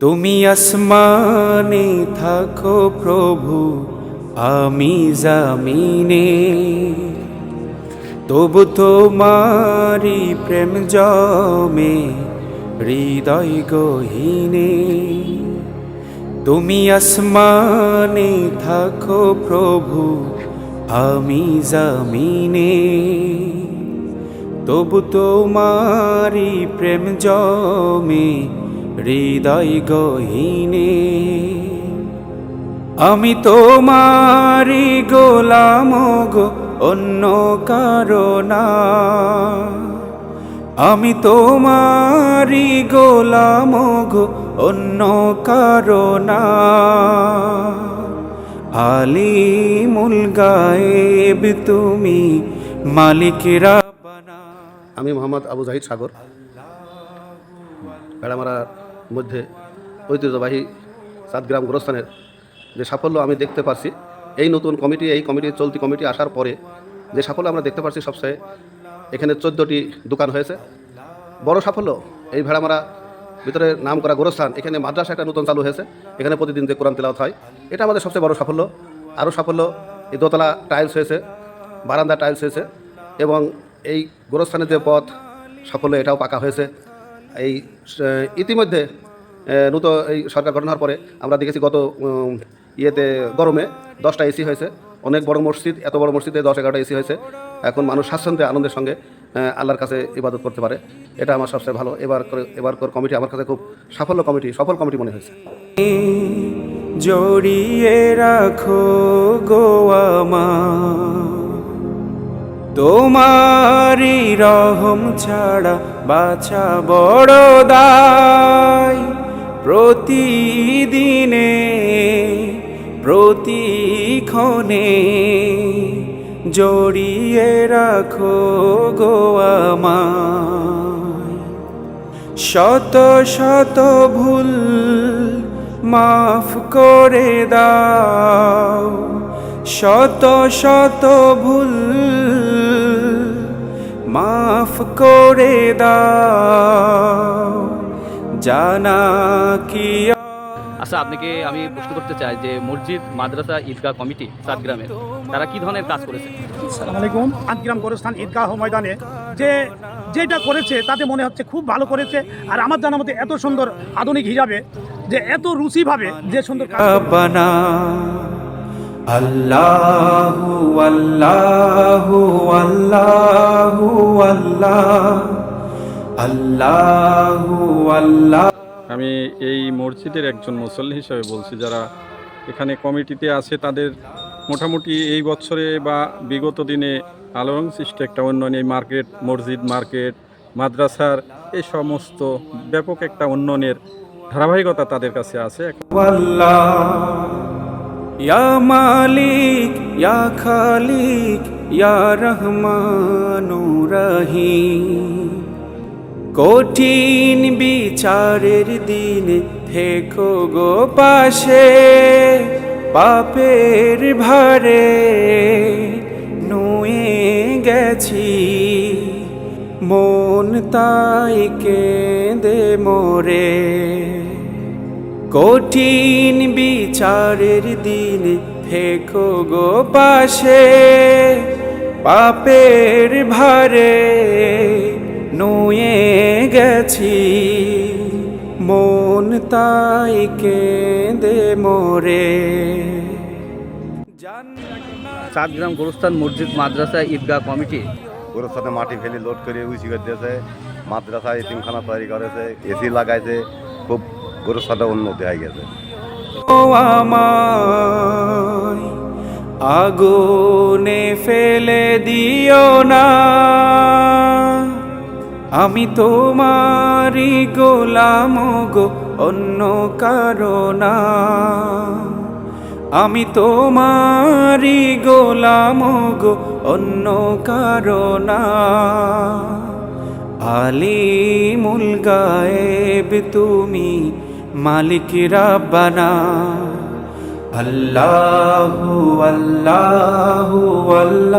তুমি আসমানে থাকো প্রভু, আমি জামিনে। তবু তোমারি প্রেম জমে, হৃদয় গহীনে। তুমি আসমানে থাকো প্রভু, আমি জামিনে। তবু তোমারি প্রেম জমে হৃদয় গহীনে আমি তোমারি গোলাম গো অন্য কারণা আমি তোমারি গোলাম গো অন্য কারণা আলিমুল গায়েব তুমি মালিক রাব্বানা। আমি মোহাম্মদ আবু জাহিদ সাগর। ভেড়ামারার মধ্যে ঐতিহ্যবাহী সাতগ্রাম গোরস্থানের যে সাফল্য আমি দেখতে পারছি, এই নতুন কমিটি, এই কমিটি চলতি কমিটি আসার পরে যে সাফল্য আমরা দেখতে পারছি সবচেয়ে, এখানে চোদ্দোটি দোকান হয়েছে। বড় সাফল্য, এই ভেড়ামারা ভিতরে নাম করা গোরস্থান, এখানে মাদ্রাসা একটা নতুন চালু হয়েছে, এখানে প্রতিদিন যে কোরআন তেলাওয়াত হয়, এটা আমাদের সবচেয়ে বড় সাফল্য। আরও সাফল্য, এই দোতলা টাইলস হয়েছে, বারান্দা টাইলস হয়েছে, এবং এই গোরস্থানের যে পথ, সাফল্য এটাও পাকা হয়েছে। এই ইতিমধ্যে নূতন এই সরকার গঠন হওয়ার পরে আমরা দেখেছি গত ইয়েতে গরমে দশটা এসি হয়েছে। অনেক বড় মসজিদ, এত বড় মসজিদে দশ এগারোটা এসি হয়েছে। এখন মানুষ স্বাচ্ছন্দ্যে, আনন্দের সঙ্গে আল্লাহর কাছে ইবাদত করতে পারে। এটা আমার সবচেয়ে ভালো। এবার করে, এবার কমিটি আমার কাছে খুব সাফল্য কমিটি, সফল কমিটি মনে হয়েছে। জড়িয়ে রাখো গো আমার। তোমারি রহম ছাড়া বাছা বড় দায়। প্রতিদিনে, প্রতিক্ষণে জড়িয়ে রাখো গো শত শত ভুল মাফ করে দাও। শত শত ভুল করে দাও। জানা কি আচ্ছা আপনাকে আমি প্রশ্ন করতে চাই যে মসজিদ মাদ্রাসা ঈদগাহ কমিটি সাতগ্রামের তারা কি ধরনের কাজ করেছে? সালাম আলাইকুম। আটগ্রাম গোরস্থান ঈদগাহ ময়দানে যে যেটা করেছে তাতে মনে হচ্ছে খুব ভালো করেছে। আর আমার জানা মতে এত সুন্দর আধুনিক হিসাবে যে এত রুচিভাবে যে সুন্দর। রব্বানা আল্লাহু আল্লাহু আল্লাহু আল্লাহ আল্লাহু আল্লাহ আমি এই মসজিদের একজন মুসল্লি হিসেবে বলছি যারা এখানে কমিটিতে আছে তাদের মোটামুটি এই বছরে বা বিগত দিনে আলোড়ন সৃষ্টি একটা উন্নয়ন এই মার্কেট মসজিদ মার্কেট মাদ্রাসার এই সমস্ত ব্যাপক একটা উন্নয়নের ধারাবাহিকতা তাদের কাছে আছে। আল্লাহ ইয়া মালিক, ইয়া খালিক, ইয়া রহমানু রহিম কঠিন বিচারের দিনে থেকো গো পাশে, পাপের ভারে নুয়ে গেছি। মন তাই কেঁদে মোরে। কঠিন বিচারের দিনে থেকো গো পাশে পাপের ভারে নুয়ে গেছি। মন তাই কেঁদে মোরে। সাতগ্রাম গোরস্থান মসজিদ মাদ্রাসা ঈদগাহ কমিটি। গোরস্থানে মাটি ফেলে লোড করে উঁচি করে দিয়েছে। মাদ্রাসা এতিমখানা তৈরি করেছে এসি লাগাইছে খুব গোরস্থানটা উন্নতি হয়ে গেছে। আগুনে ফেলে দিও না। আমি তোমারি গোলাম গো, অন্য কারণা আমি তোমারি গোলাম গো, অন্য কারণা আলিমুল গায়েব তুমি মালিক রাব্বানা আল্লাহু আল্লাহু আল্লাহ।